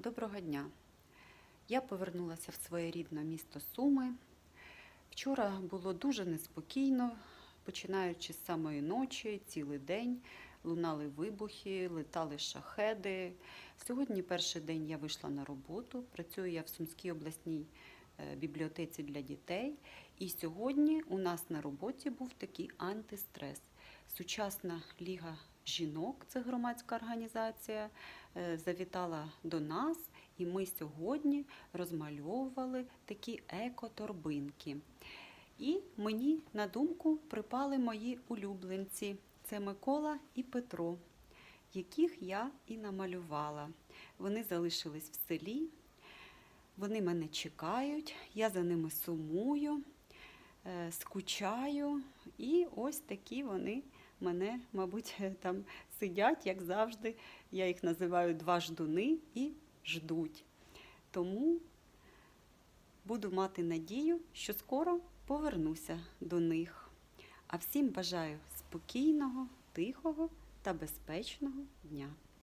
Доброго дня! Я повернулася в своє рідне місто Суми. Вчора було дуже неспокійно, починаючи з самої ночі, цілий день лунали вибухи, летали шахеди. Сьогодні перший день я вийшла на роботу. Працюю я в Сумській обласній е, бібліотеці для дітей. І сьогодні у нас на роботі був такий антистрес. Сучасна ліга жінок, це громадська організація, е, завітала до нас, і ми сьогодні розмальовували такі еко-торбинки. І мені на думку припали мої улюбленці. Це Микола і Петро, яких я і намалювала. Вони залишились в селі, вони мене чекають, я за ними сумую, е, скучаю, і ось такі вони мене, мабуть, там сидять, як завжди. Я їх називаю два ждуни і ждуть. Тому буду мати надію, що скоро повернуся до них. А всім бажаю спокійного, тихого та безпечного дня.